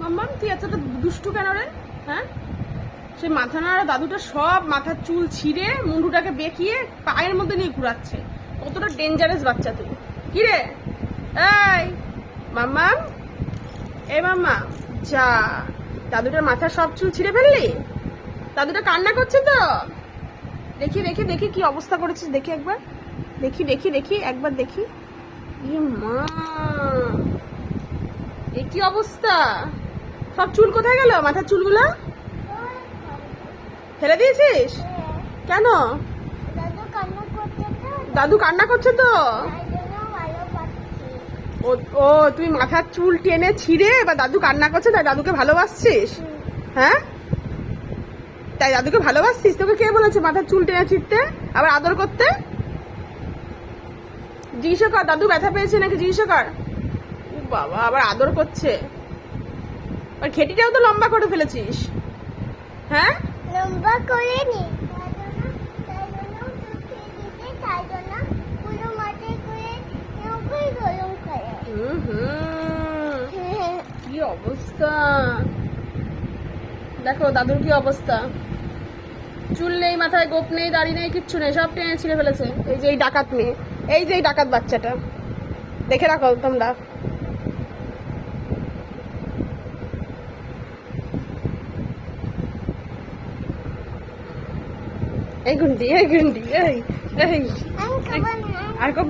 মাম্মাম তুই এতটা দুষ্টু কেন রে? হ্যাঁ? সে মাথা নাড়া দাদুটা সব মাথার চুল ছিঁড়ে মুন্ডুটাকে বেঁকিয়ে পায়ের মধ্যে নিয়ে ঘুরাচ্ছে। কতটা ডেঞ্জারাস বাচ্চা তুই। কি রে? এই মাম্মাম এ মাম্মা যা। দাদুটার মাথার সব চুল ছিঁড়ে ফেললি? দাদুটা কান্না করছে তো? দেখি দেখি দেখি কি অবস্থা করেছিস, দেখি একবার। দেখি দেখি দেখি, একবার দেখি। ই মা। এ কি অবস্থা? সব চুল কোথায় গেল? মাথার চুলগুলো? ফেলে দিয়েছিস? কেন? দাদু কান্না করছে তো। ও তুই মাথার চুল টেনে ছিঁড়ে বা দাদু কান্না করছে, তাই দাদুকে ভালোবাসছিস? হ্যাঁ? তাই দাদুকে ভালোবাসছিস? তোকে কে বলেছে মাথার চুল টেনে ছিঁড়তে? আবার আদর করতে? জিজ্ঞাসা কর, দাদু ব্যথা পেয়েছে নাকি জিজ্ঞাসা কর? বাবা, আবার আদর করছে। আর খেটিটাও তো লম্বা করে ফেলেছিস। হ্যাঁ? লম্বা করে নি। কি অবস্থা? দেখো দাদুর কি অবস্থা? চুল নেই মাথায় গোপ নেই দাড়ি নেই কিচ্ছু নেই সব টেনে ছিঁড়ে ফেলেছে। এই যে এই ডাকাত মেয়ে এই যে এই ডাকাত বাচ্চাটা। দেখে রাখো তোমরা। এই গুন্ডি এই গুন্ডি এই এই আর কব